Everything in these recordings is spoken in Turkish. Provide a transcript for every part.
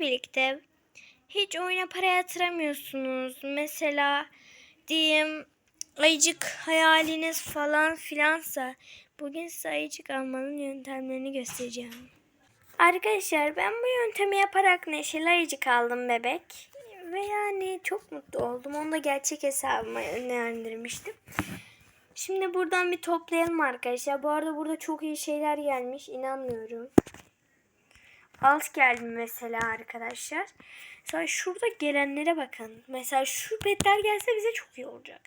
birlikte hiç oyuna para yatıramıyorsunuz. Mesela diyeyim ayıcık hayaliniz falan filansa bugün size ayıcık almanın yöntemlerini göstereceğim. Arkadaşlar ben bu yöntemi yaparak neşeli ayıcık aldım bebek. Ve yani çok mutlu oldum. Onu da gerçek hesabıma yönlendirmiştim. Şimdi buradan bir toplayalım arkadaşlar. Bu arada burada çok iyi şeyler gelmiş. İnanmıyorum. Alt geldi mesela arkadaşlar. Sonra şurada gelenlere bakın. Mesela şu petler gelse bize çok iyi olacak.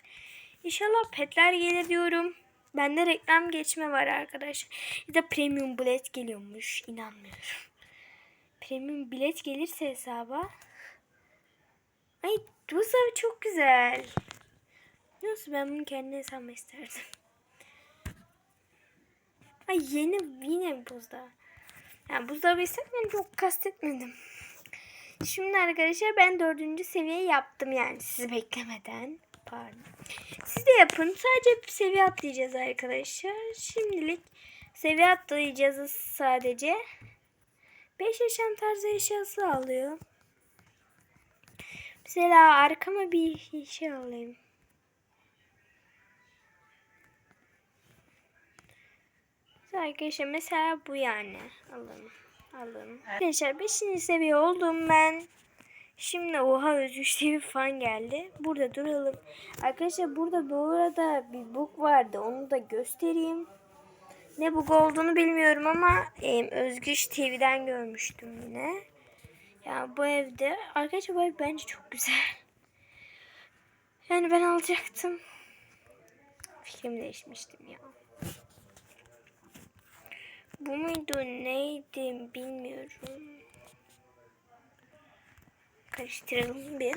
İnşallah petler gelir diyorum. Bende reklam geçme var arkadaşlar. Ya da premium bilet geliyormuş. İnanmıyorum. Premium bilet gelirse hesaba. Ay bu sefer çok güzel. Nasıl ben bunu kendi hesabıma isterdim. Ay yeni yine buzda. Yani buzdolabı isterken çok kastetmedim. Şimdi arkadaşlar ben dördüncü seviye yaptım yani sizi beklemeden. Pardon. Siz de yapın. Sadece bir seviye atlayacağız arkadaşlar. Şimdilik seviye atlayacağız sadece. 5 yaşam tarzı eşyası alıyor. Mesela arkama bir şey alayım. Arkadaşlar mesela bu yani. Alın. Alın. Arkadaşlar 5. seviye oldum ben. Şimdi oha özgüç diye bir fan geldi. Burada duralım. Arkadaşlar burada bu arada bir bug vardı. Onu da göstereyim. Ne bug olduğunu bilmiyorum ama e, Özgüç TV'den görmüştüm yine. Ya bu evde arkadaşlar bu ev bence çok güzel. Yani ben alacaktım. Fikrimi değişmiştim ya. Bu muydu neydi bilmiyorum. Karıştıralım bir.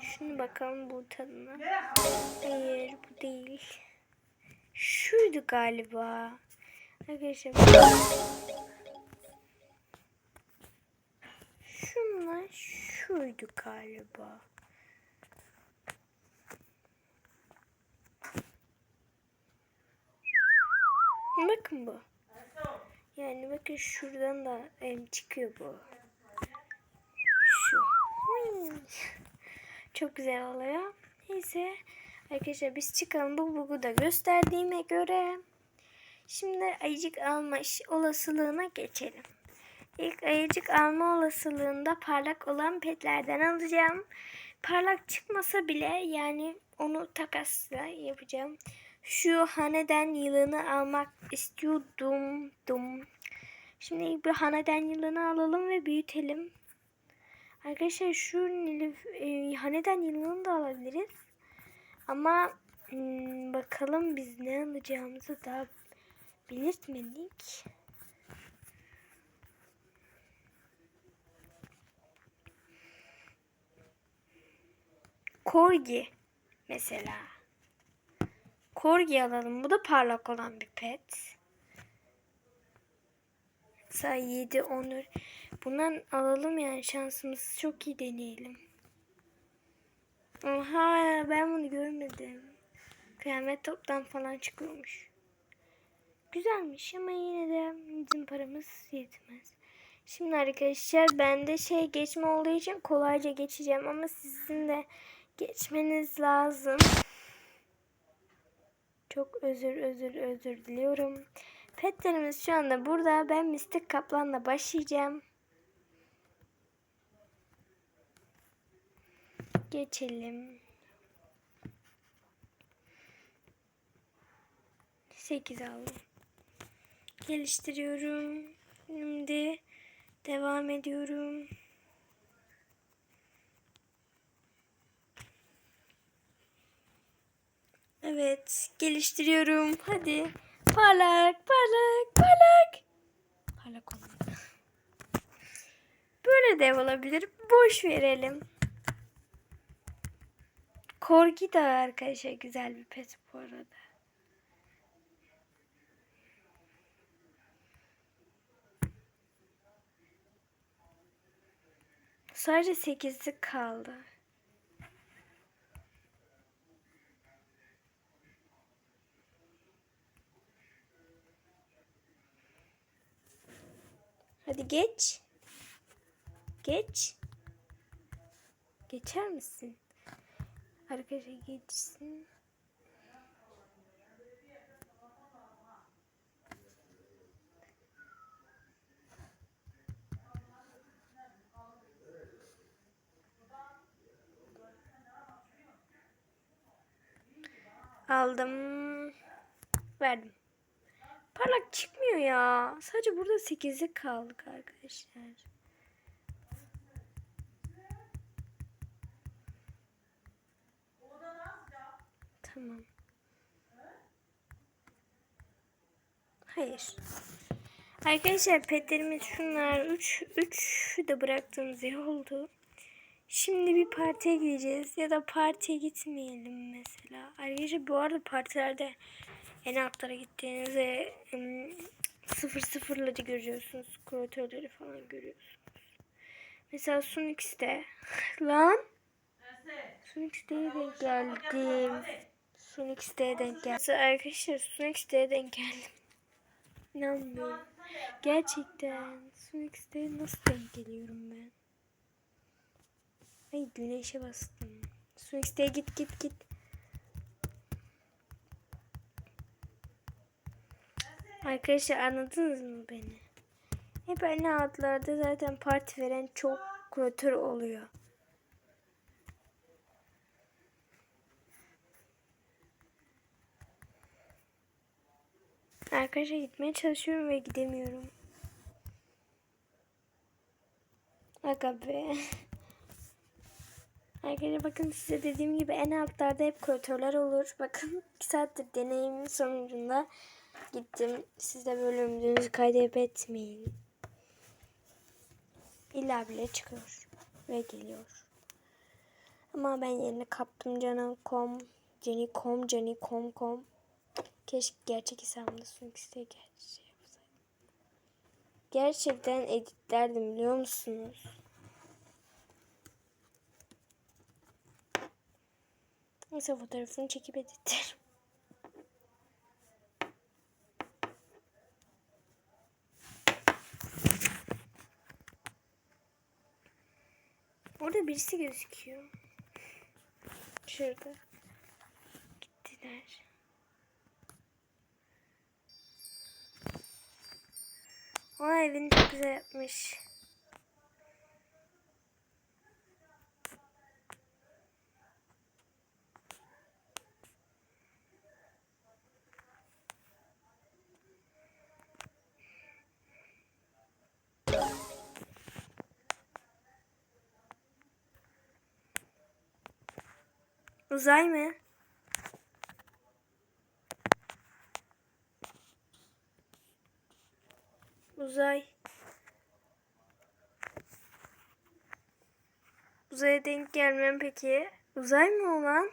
Şunu bakalım bu tadına. Hayır bu değil. Şuydu galiba. Arkadaşlar. Şunlar şuydu galiba. Bu. Yani bakın şuradan da em, çıkıyor bu. Şu. Çok güzel oluyor. Neyse. Arkadaşlar biz çıkalım. Bu bugu da gösterdiğime göre. Şimdi ayıcık alma olasılığına geçelim. İlk ayıcık alma olasılığında parlak olan petlerden alacağım. Parlak çıkmasa bile yani onu takasla yapacağım. Şu haneden yılını almak istiyordum. Dum. Şimdi bir haneden yılını alalım ve büyütelim. Arkadaşlar şu nilüf, e, haneden yılını da alabiliriz. Ama hmm, bakalım biz ne alacağımızı daha belirtmedik. Korgi mesela. Korgi alalım. Bu da parlak olan bir pet. Mesela 7, 10. Bundan alalım yani şansımızı çok iyi deneyelim. Oha ben bunu görmedim. Kıyamet toptan falan çıkıyormuş. Güzelmiş ama yine de bizim paramız yetmez. Şimdi arkadaşlar bende şey geçme olduğu için kolayca geçeceğim ama sizin de geçmeniz lazım. Çok özür özür özür diliyorum. Petlerimiz şu anda burada. Ben Mistik Kaplan'la başlayacağım. Geçelim. 8 aldım. Geliştiriyorum. Şimdi devam ediyorum. Evet, geliştiriyorum. Hadi. Parlak, parlak, parlak. Parlak olmadı. Böyle de olabilir. Boş verelim. Korgi de arkadaşlar güzel bir pet bu arada. Sadece 8'lik kaldı. Hadi geç. Geç. Geçer misin? Arkadaşlar geçsin. Aldım. Verdim. Parlak çıkmıyor ya. Sadece burada 8'lik kaldık arkadaşlar. Tamam. Hayır. Arkadaşlar petlerimiz şunlar. 3 3 de bıraktığımız iyi oldu. Şimdi bir partiye gideceğiz ya da partiye gitmeyelim mesela. Arkadaşlar bu arada partilerde en altlara gittiğinizde sıfır sıfırları görüyorsunuz. Kuratörleri falan görüyorsunuz. Mesela Sunix'te lan Sunix'te denk geldim. Sunix'te denk geldim. Mesela arkadaşlar Sunix'te denk geldim. İnanmıyorum. Gerçekten Sunix'te nasıl denk geliyorum ben? Ay güneşe bastım. Sunix'te git git git. Arkadaşlar anladınız mı beni? Hep aynı adlarda zaten parti veren çok kuratör oluyor. Arkadaşlar gitmeye çalışıyorum ve gidemiyorum. Aga be. Arkadaşlar bakın size dediğim gibi en altlarda hep kuratörler olur. Bakın 2 saattir deneyimin sonucunda gittim. Siz de böyle ümidinizi kaybetmeyin. İlla bile çıkıyor ve geliyor. Ama ben yerini kaptım canım.com, Jenny.com, Jenny.com.com. Keşke gerçek hesabımda Sunix'te gerçek yapsaydım. Gerçekten editlerdim biliyor musunuz? Neyse fotoğrafını çekip editlerim. Orada birisi gözüküyor. Şurada. Gittiler. Aa evini çok güzel yapmış. Uzay mı? Uzay. Uzaya denk gelmem peki. Uzay mı olan?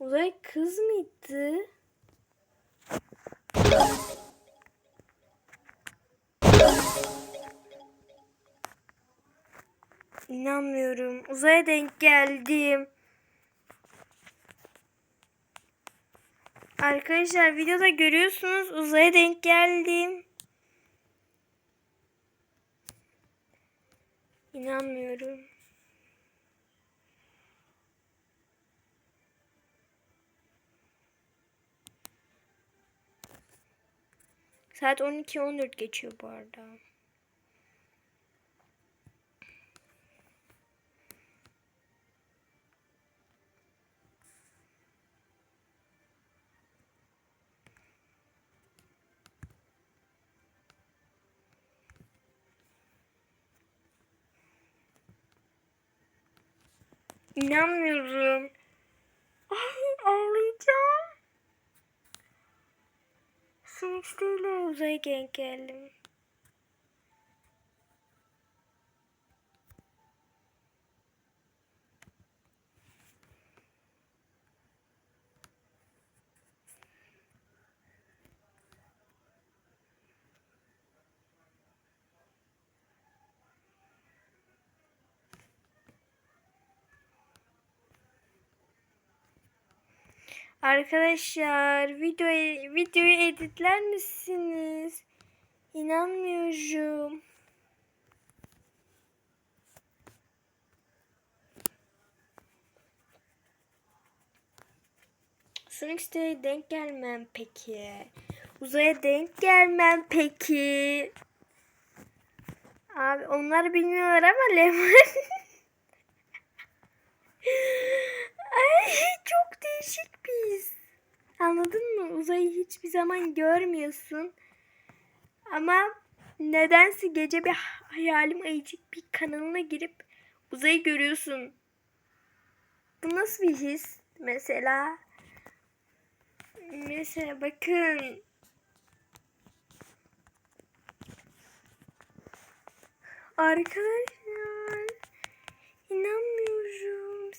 Uzay kız mıydı? İnanmıyorum. Uzaya denk geldim. Arkadaşlar videoda görüyorsunuz uzaya denk geldim. İnanmıyorum. Saat 12.14 geçiyor bu arada. İnanmıyorum. Ay ağlayacağım. Sınıfıyla uzaya geldim. Arkadaşlar video videoyu editler misiniz? İnanmıyorum. Sonic Stay'e denk gelmem peki. Uzaya denk gelmem peki. Abi onlar bilmiyorlar ama Lemon. Ay çok değişik biz. Anladın mı? Uzayı hiçbir zaman görmüyorsun. Ama nedense gece bir hayalim ayıcık bir kanalına girip uzayı görüyorsun. Bu nasıl bir his? Mesela mesela bakın Arkadaşlar inanmıyorum.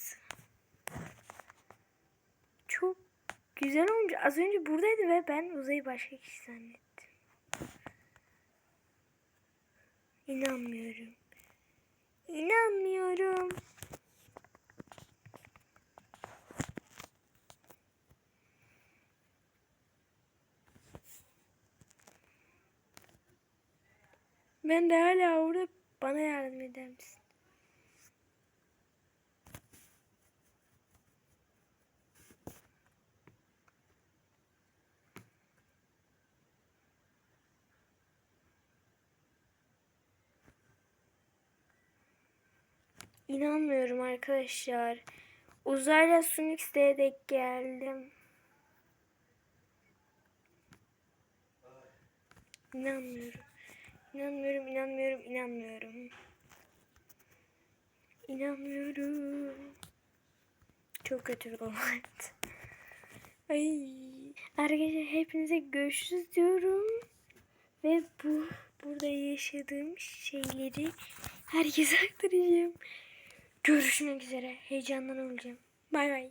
Çok güzel olmuş. Az önce buradaydı ve ben uzayı başka kişi zannettim. İnanmıyorum. İnanmıyorum. Ben de hala orada bana yardım eder misin? İnanmıyorum arkadaşlar. Uzayla Sunix'te denk geldim. İnanmıyorum. İnanmıyorum, inanmıyorum, inanmıyorum. İnanmıyorum. Çok kötü bir olay. Ay. Arkadaşlar hepinize görüşürüz diyorum. Ve bu burada yaşadığım şeyleri herkese aktaracağım. Görüşmek üzere. Heyecandan olacağım. Bay bay.